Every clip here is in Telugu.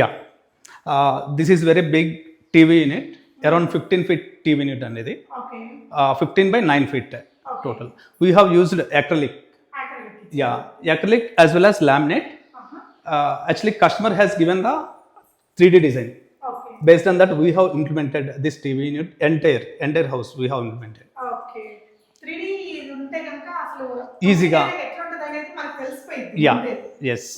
Yeah this is very big TV unit around fifteen feet TV unit అనేది okay fifteen by nine feet total we have used acrylic as well as laminate Uh-huh. uh, actually customer has given the 3d design okay based on that we have implemented this tv unit entire entire house we have implemented three ఈజీగా. యా ఎస్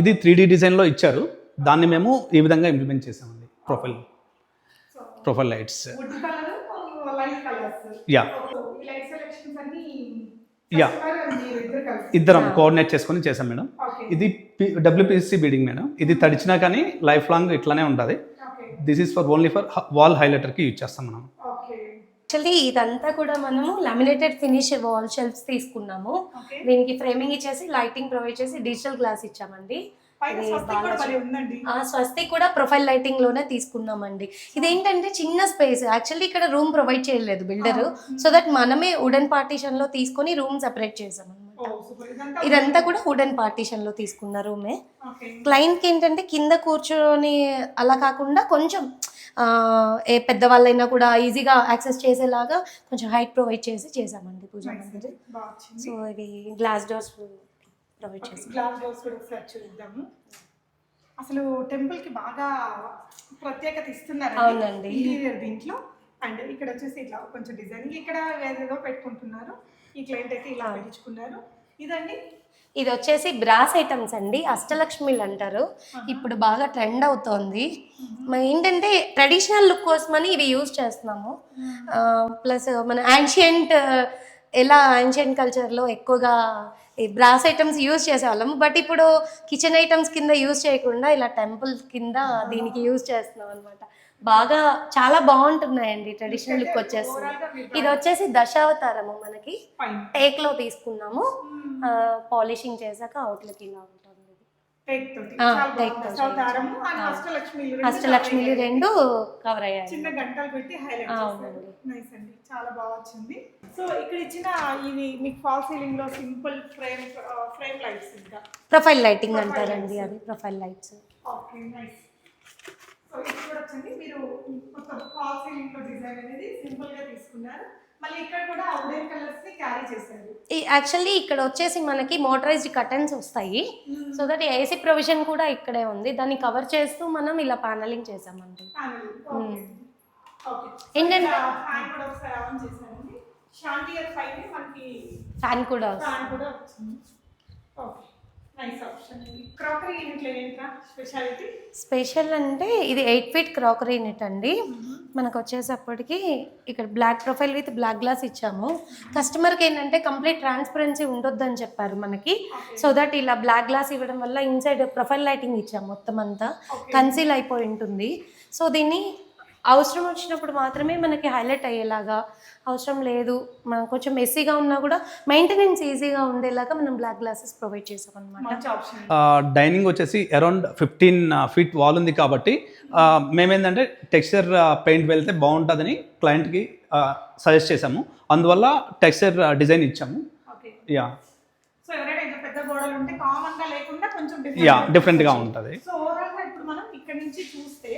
ఇది త్రీ డి డిజైన్లో ఇచ్చారు. దాన్ని మేము ఈ విధంగా ఇంప్లిమెంట్ చేసామండి ప్రొఫైల్ ప్రొఫైల్ లైట్స్ and మీరు ఇద్దరు కోఆర్డినేట్ చేసుకొని చేసాం మేడం. ఇది డబ్ల్యూపీసీ బీడింగ్ మేడం. ఇది తడిచినా కానీ లైఫ్ లాంగ్ ఇట్లానే ఉంటుంది. This is for only for wall హైలైటర్కి use చేస్తాం మనం. యాక్చువల్లీ ఇదంతా కూడా మనము లామినేటెడ్ ఫినిష్ వాల్ షెల్ఫ్స్ తీసుకున్నాము. దీనికి ఫ్రేమింగ్ ఇచ్చేసి లైటింగ్ ప్రొవైడ్ చేసి డిజిటల్ గ్లాస్ ఇచ్చామండి. స్వస్తి కూడా ప్రొఫైల్ లైటింగ్లోనే తీసుకున్నామండి. ఇదేంటంటే చిన్న స్పేస్ యాక్చువల్లీ ఇక్కడ రూమ్ ప్రొవైడ్ చేయలేదు బిల్డర్ సో దట్ మనమే వుడెన్ పార్టీషన్లో తీసుకొని రూమ్ సెపరేట్ చేసాం అనమాట ఇదంతా కూడా వుడెన్ పార్టీషన్లో తీసుకున్న రూమే క్లయింట్కి ఏంటంటే కింద కూర్చొని అలా కాకుండా కొంచెం ఏ పెద్దవాళ్ళైనా కూడా ఈజీగా యాక్సెస్ చేసేలాగా కొంచెం హైట్ ప్రొవైడ్ చేసి చేసామండి పూజా మందిర్ సో ఇవి గ్లాస్ డోర్స్ ప్రొవైడ్ చేసాం గ్లాస్ డోర్స్ కూడా ఒకసారి చూద్దాము. అసలు టెంపుల్కి బాగా ప్రత్యేకత ఇస్తున్నారు అవునండి. ఇంటీరియర్ దీంట్లో. అండ్ ఇక్కడ వచ్చేసి ఇట్లా కొంచెం డిజైనింగ్ ఇక్కడ ఏదేదో పెట్టుకుంటున్నారు. ఈ క్లయింట్ అయితే ఇలా పెట్టించుకున్నారు ఇదండి ఇది వచ్చేసి బ్రాస్ ఐటమ్స్ అండి అష్టలక్ష్మిలు అంటారు. ఇప్పుడు బాగా ట్రెండ్ అవుతోంది. ఏంటంటే ట్రెడిషనల్ లుక్ కోసమని ఇవి యూజ్ చేస్తున్నాము. ప్లస్ మన యాన్షియంట్ ఎలా యాన్షియంట్ కల్చర్లో ఎక్కువగా ఈ బ్రాస్ ఐటమ్స్ యూజ్ చేసేవాళ్ళం. బట్ ఇప్పుడు కిచెన్ ఐటమ్స్ కింద యూజ్ చేయకుండా ఇలా టెంపుల్ కింద దీనికి యూజ్ చేస్తున్నాం అనమాట బాగా చాలా బాగుంటున్నాయండి ట్రెడిషనల్ లుక్ వచ్చేస్తుంది ఇది వచ్చేసి దశావతారము మనకి. టేక్లో తీసుకున్నాము. పాలిషింగ్ చేశాక అవుట్లుక్ ఇలా ఉంటుంది ఇది. టేక్. అష్టలక్ష్మిలు రెండు కవర్ అయ్యాయి. చిన్న గంటలు పెట్టి హైలైట్ అవునండి. నైస్ అండి. చాలా బాగా వచ్చింది. సో ఇక్కడ ఇచ్చిన ఇవి మీకు ఫాల్ సీలింగ్లో సింపుల్ ఫ్రేమ్ ఫ్రేమ్ లైట్స్ ఇంకా. ప్రొఫైల్ లైటింగ్ అంటారండి. అది profile lights okay nice so ఇది కూడా వచ్చింది. మీరు మొత్తం ఫాల్ సీలింగ్లో డిజైన్ అనేది సింపుల్గా తీసుకున్నారు. మళ్ళీ ఇక్కడ కూడా వుడెన్ కలర్స్ని క్యారీ చేశారు. యాక్చువల్లీ ఇక్కడ వచ్చేసి మనకి మోటరైజ్డ్ కటన్స్ వస్తాయి. సో దట్ ఏసీ ప్రొవిజన్ కూడా ఇక్కడే ఉంది. దాన్ని కవర్ చేస్తూ మనం ఇలా ప్యానలింగ్ చేసామండి ఏంటంటే- ఫ్యాన్ కూడా ఫ్యాన్ వస్తుంది. ఓకే నైస్ ఆప్షన్ అండి క్రాకరీ యూనిట్లో ఏంట్రా స్పెషాలిటీ స్పెషల్ అంటే ఇది ఎయిట్ ఫీట్ క్రాకరీ యూనిట్ అండి. మనకు వచ్చేసప్పటికి ఇక్కడ black profile with black glass ఇచ్చాము. కస్టమర్కి ఏంటంటే కంప్లీట్ ట్రాన్స్పరెన్సీ ఉండొద్దని చెప్పారు మనకి. సో దట్ ఇలా బ్లాక్ గ్లాస్ ఇవ్వడం వల్ల ఇన్సైడ్ ప్రొఫైల్ లైటింగ్ ఇచ్చాము మొత్తం అంతా. కన్సీల్ అయిపోయి ఉంటుంది. సో దీన్ని అవసరం వచ్చినప్పుడు మాత్రమే మనకి హైలైట్ అయ్యేలాగా అవసరం లేదు. మనం కొంచెం మెస్సీగా ఉన్నా కూడా మెయింటెనెన్స్ ఈజీగా ఉండేలాగా మనం బ్లాక్ గ్లాసెస్ ప్రొవైడ్ చేసాం అనమాట మంచి ఆప్షన్. డైనింగ్ వచ్చేసి అరౌండ్ ఫిఫ్టీన్ ఫీట్ వాల్ ఉంది కాబట్టి మేమేంటంటే టెక్స్చర్ పెయింట్ వెళ్తే బాగుంటుందని క్లయింట్కి సజెస్ట్ చేసాము అందువల్ల టెక్స్చర్ డిజైన్ ఇచ్చాము. ఓకే. యా. సో ఎవరైనా ఇంకా పెద్ద గోడలు ఉంటే కామన్గా లేకుండా కొంచెం యా డిఫరెంట్గా ఉంటుంది. సో ఓవరాల్గా ఇప్పుడు మనం ఇక్కడ నుంచి చూస్తే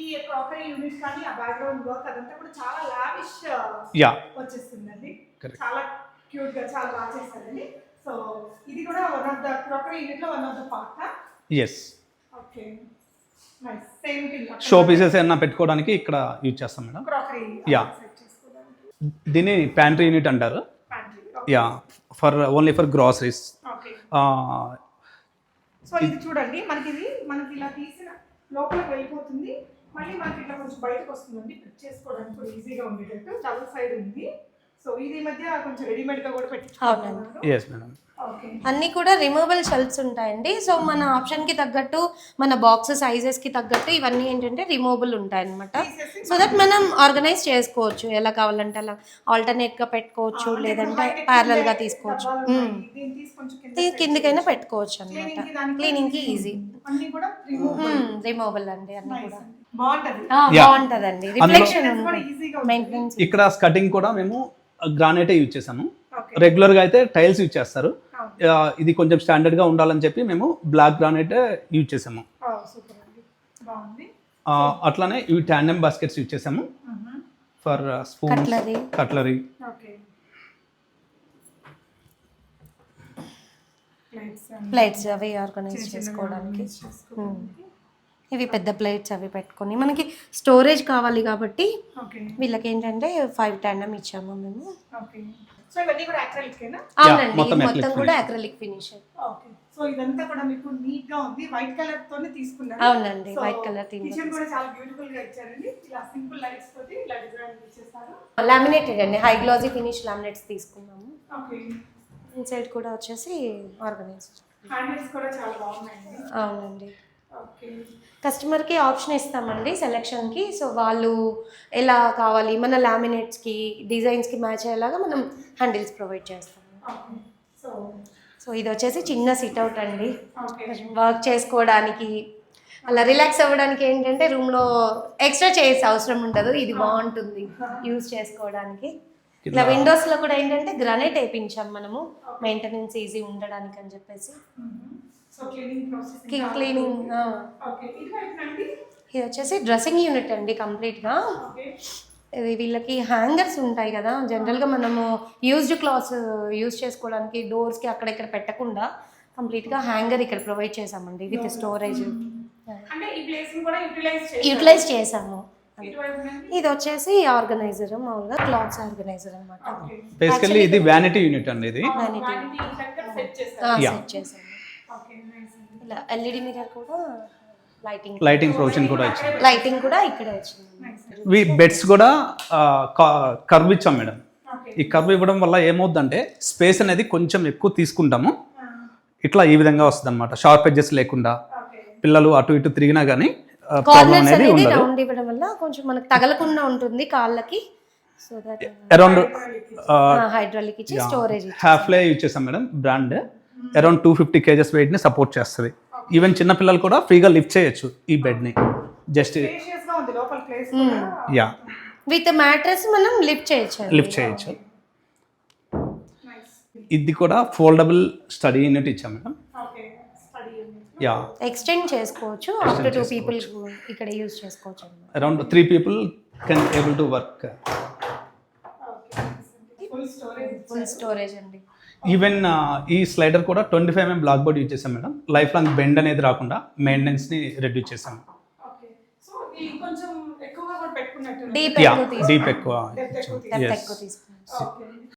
ఈ క్రాకరీ యూనిట్ కానీ ఆ బ్యాక్గ్రౌండ్ వర్క్ అదంతా కూడా చాలా లావిష్ యా వచ్చేస్తుందండి. Correct. చాలా క్యూట్గా చాలా బాగా సో ఇది కూడా వన్ ఆఫ్ ద క్రాకరీ యూనిట్లో one of the part yes okay show pieces ఏమన్నా పెట్టుకోవడానికి ఇక్కడ యూజ్ చేస్తాం మేడం. చేసుకోవడానికి. దీన్ని ప్యాంట్రీ యూనిట్ అంటారు. Yeah for only for groceries so ఇది చూడండి మనకి ఇది మనకి ఇలా తీసిన లోపలికి వెళ్ళిపోతుంది. మళ్ళీ మనకి ఇట్లా కొంచెం బయటకు వస్తుందండి ఫిట్ చేసుకోవడానికి కూడా ఈజీగా ఉండేటట్టు డబుల్ సైడ్ ఉంది. సో ఇది మధ్య కొంచెం రెడీమేడ్గా కూడా పెట్టుకుంటున్నారు ఎస్ మేడం ఓకే అన్నీ కూడా రిమూవబుల్ షెల్ఫ్స్ ఉంటాయండి. సో మన ఆప్షన్కి తగ్గట్టు మన బాక్స్ సైజెస్కి తగ్గట్టు ఇవన్నీ ఏంటంటే రిమూవబుల్ ఉంటాయి అనమాట సో దట్ మనం ఆర్గనైజ్ చేసుకోవచ్చు. ఎలా కావాలంటే అలా ఆల్టర్నేట్గా పెట్టుకోవచ్చు లేదంటే ప్యారలల్గా తీసుకోవచ్చు. మ్మ్. దీన్ని తీసి కొంచెం కింద ఇది కిందికైనా పెట్టుకోవచ్చు అనమాట Cleaning కి క్లీనింగ్కి ఈజీ అన్ని కూడా remove రిమూవబుల్ అండి అన్నీ కూడా. బాగుంటదండి. ఇక్కడ స్కటింగ్ కూడా మేము గ్రానైటే యూజ్ చేసాము ఓకే రెగ్యులర్గా అయితే టైల్స్ యూజ్ చేస్తారు. ఆ, ఇది కొంచెం స్టాండర్డ్గా ఉండాలని చెప్పి మేము బ్లాక్ గ్రానైట్ యూజ్ చేసాము అట్లానే ఇవి ట్యాండమ్ బాస్కెట్స్ యూజ్ చేసాము for spoon Cutlery. Cutlery okay. Plates plates అవి ఆర్గనైజ్ చేసుకోవడానికి. ఇవి పెద్ద ప్లేట్స్ అవి పెట్టుకొని. మనకి స్టోరేజ్ కావాలి కాబట్టి ఓకే. వీళ్ళకి ఏంటంటే ఫైవ్ టెండమ్ ఇచ్చాము మేము. ఓకే. సో ఇవన్నీ కూడా యాక్రిలికేనా అవునండి మొత్తం కూడా. Acrylic finish okay. సో ఇదంతా కూడా మీకు నీట్గా ఉంది. వైట్ కలర్ తోనే తీసుకున్నారు. అవునండి, theme లో కిచెన్ కూడా చాలా బ్యూటిఫుల్గా ఇచ్చారండి. ఇలా సింపుల్ లైట్స్ తోటి ఇలా డిజైన్ లామినేటెడ్ అండి హై గ్లాజీ ఫినిష్ లామినేట్స్ తీసుకున్నాము. ఓకే. ఇన్సైడ్ కూడా వచ్చేసి ఆర్గనైజ్ హ్యాండిల్స్ కూడా చాలా బాగున్నాయండి. అవునండి. కస్టమర్కి ఆప్షన్ ఇస్తామండి సెలెక్షన్కి. సో వాళ్ళు ఎలా కావాలి మన లామినేట్స్కి డిజైన్స్కి మ్యాచ్ అయ్యేలాగా మనం హ్యాండిల్స్ ప్రొవైడ్ చేస్తాము. ఓకే. సో సో ఇది వచ్చేసి చిన్న సిట్అవుట్ అండి. ఓకే. వర్క్ చేసుకోవడానికి అలా రిలాక్స్ అవ్వడానికి ఏంటంటే రూమ్లో ఎక్స్ట్రా చైర్స్ అవసరం ఉండదు ఇది బాగుంటుంది యూజ్ చేసుకోవడానికి. ఇలా విండోస్లో కూడా ఏంటంటే గ్రనైట్ వేయించాం మనము మెయింటెనెన్స్ ఈజీ ఉండడానికి అని చెప్పేసి. So cleaning process cleaning okay ఇది వచ్చేసి డ్రెస్సింగ్ యూనిట్ అండి కంప్లీట్గా ఇది వీళ్ళకి హ్యాంగర్స్ ఉంటాయి కదా. జనరల్గా మనము యూజ్డ్ క్లాత్స్ యూజ్ చేసుకోవడానికి డోర్స్కి అక్కడెక్కడ పెట్టకుండా కంప్లీట్గా హ్యాంగర్ ఇక్కడ ప్రొవైడ్ చేసామండి విత్ స్టోరేజ్ అంటే ఈ ప్లేస్ కూడా యూటిలైజ్ చేసి యూటిలైజ్ చేసాము ఇది వచ్చేసి ఆర్గనైజర్ మామూలుగా క్లాత్స్ ఆర్గనైజర్ అనమాట బేసికల్లీ ఇది వ్యానిటీ యూనిట్ అండి ఇది. సెట్ చేసాము ఇలా ఎల్ఈడి మిర్రర్ కూడా లైటింగ్ లైటింగ్ ప్రొవిజన్ కూడా ఇచ్చాం లైటింగ్ కూడా ఇక్కడే వచ్చింది. బెడ్స్ కూడా కర్వ్ ఇచ్చాం మేడం. ఓకే ఈ కర్వ్ ఇవ్వడం వల్ల ఏమవుద్దంటే స్పేస్ అనేది కొంచెం ఎక్కువ తీసుకుంటాము. ఇట్లా ఈ విధంగా వస్తుంది అనమాట షార్ప్ ఎడ్జెస్ లేకుండా. ఓకే పిల్లలు అటు ఇటు తిరిగినా కానీ ప్రాబ్లం కార్నర్స్ అనేది రౌండ్ ఇవ్వడం వల్ల కొంచెం మనకు తగలకుండా ఉంటుంది కాళ్ళకి. సో దట్ అరౌండ్ హైడ్రాలిక్ ఇచ్చి స్టోరేజ్ హ్యాఫ్లే యూజ్ చేస్తాం madam brand around two fifty kgs వెయిట్ని support చేస్తుంది. ఈవెన్ చిన్న పిల్లలు కూడా ఫ్రీగా లిఫ్ట్ చేయొచ్చు ఈ బెడ్ని జస్ట్ యా విత్ మ్యాట్రెస్ మనం లిఫ్ట్ చేయొచ్చు లిఫ్ట్ చేయొచ్చు. నైస్ ఇది కూడా ఫోల్డబుల్ స్టడీ యూనిట్ ఇచ్చాం madam. Okay study unit yeah extend చేసుకోవచ్చు. అప్ టు టూ పీపుల్ ఇక్కడ యూజ్ చేసుకోవచ్చు. Around three people can able to work okay full storage full storage అండి. ఈవెన్ ఈ స్లైడర్ కూడా twenty five mm black board use చేసాం మేడం. లైఫ్ లాంగ్ బెండ్ అనేది రాకుండా మెయింటెనెన్స్ని రెడ్యూస్ చేసాం ఓకే సో ఇది కొంచెం ఎక్కువగా కూడా పెట్టుకున్నట్టు డీప్ ఎక్కువ